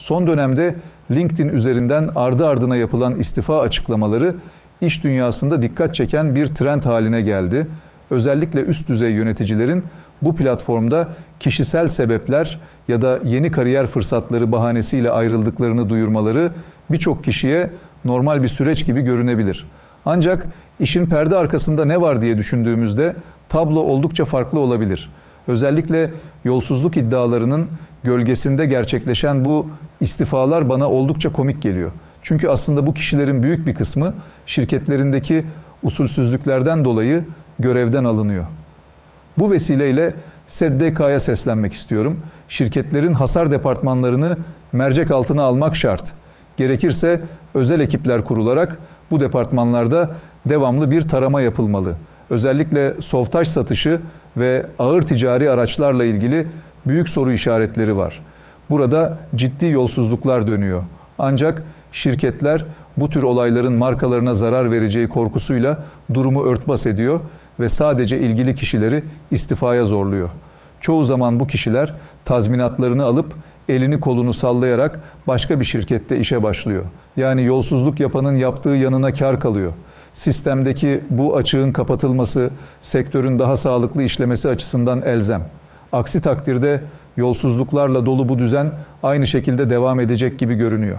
Son dönemde LinkedIn üzerinden ardı ardına yapılan istifa açıklamaları iş dünyasında dikkat çeken bir trend haline geldi. Özellikle üst düzey yöneticilerin bu platformda kişisel sebepler ya da yeni kariyer fırsatları bahanesiyle ayrıldıklarını duyurmaları birçok kişiye normal bir süreç gibi görünebilir. Ancak işin perde arkasında ne var diye düşündüğümüzde tablo oldukça farklı olabilir. Özellikle yolsuzluk iddialarının gölgesinde gerçekleşen bu istifalar bana oldukça komik geliyor. Çünkü aslında bu kişilerin büyük bir kısmı şirketlerindeki usulsüzlüklerden dolayı görevden alınıyor. Bu vesileyle SEDDK'ya seslenmek istiyorum. Şirketlerin hasar departmanlarını mercek altına almak şart. Gerekirse özel ekipler kurularak bu departmanlarda devamlı bir tarama yapılmalı. Özellikle softaş satışı ve ağır ticari araçlarla ilgili büyük soru işaretleri var. Burada ciddi yolsuzluklar dönüyor. Ancak şirketler bu tür olayların markalarına zarar vereceği korkusuyla durumu örtbas ediyor ve sadece ilgili kişileri istifaya zorluyor. Çoğu zaman bu kişiler tazminatlarını alıp elini kolunu sallayarak başka bir şirkette işe başlıyor. Yani yolsuzluk yapanın yaptığı yanına kar kalıyor. Sistemdeki bu açığın kapatılması sektörün daha sağlıklı işlemesi açısından elzem. Aksi takdirde yolsuzluklarla dolu bu düzen aynı şekilde devam edecek gibi görünüyor.